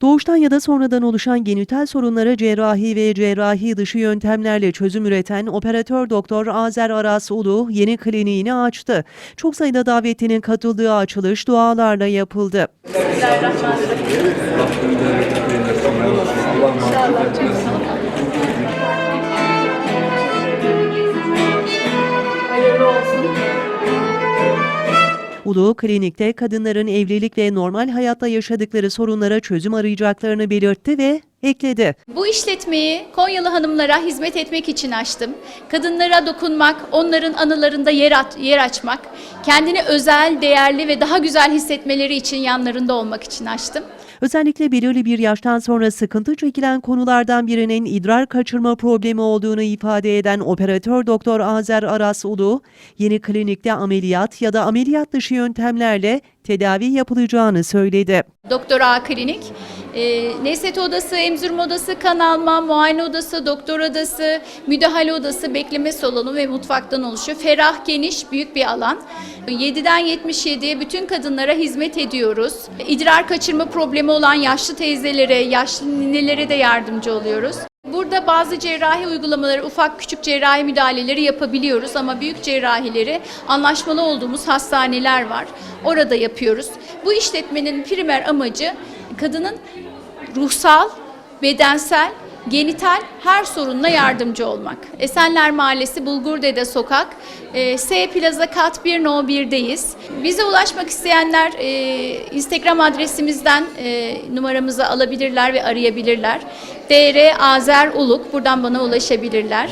Doğuştan ya da sonradan oluşan genital sorunlara cerrahi ve cerrahi dışı yöntemlerle çözüm üreten operatör doktor Azer Aras Ulu yeni kliniğini açtı. Çok sayıda davetlinin katıldığı açılış dualarla yapıldı. Hayırlı Ulu klinikte kadınların evlilik ve normal hayatta yaşadıkları sorunlara çözüm arayacaklarını belirtti ve ekledi. Bu işletmeyi Konyalı hanımlara hizmet etmek için açtım. Kadınlara dokunmak, onların anılarında yer, at- yer açmak, kendini özel, değerli ve daha güzel hissetmeleri için yanlarında olmak için açtım. Özellikle belirli bir yaştan sonra sıkıntı çekilen konulardan birinin idrar kaçırma problemi olduğunu ifade eden operatör doktor Azer Aras Ulu, yeni klinikte ameliyat ya da ameliyat dışı yöntemlerle tedavi yapılacağını söyledi. Doktor A Klinik, e, Neset Odası, emzirme odası, kan alma, muayene odası, doktor odası, müdahale odası, bekleme salonu ve mutfaktan oluşuyor. Ferah, geniş, büyük bir alan. 7'den 77'ye bütün kadınlara hizmet ediyoruz. İdrar kaçırma problemi olan yaşlı teyzelere, yaşlı ninelere de yardımcı oluyoruz. Burada bazı cerrahi uygulamaları, ufak küçük cerrahi müdahaleleri yapabiliyoruz ama büyük cerrahileri anlaşmalı olduğumuz hastaneler var. Orada yapıyoruz. Bu işletmenin primer amacı kadının ruhsal, bedensel, genital her sorununa yardımcı olmak. Esenler Mahallesi Bulgurdede Sokak, e, S Plaza Kat 1 No 1'deyiz. Bize ulaşmak isteyenler e, Instagram adresimizden e, numaramızı alabilirler ve arayabilirler. DR Azer Uluk, buradan bana ulaşabilirler.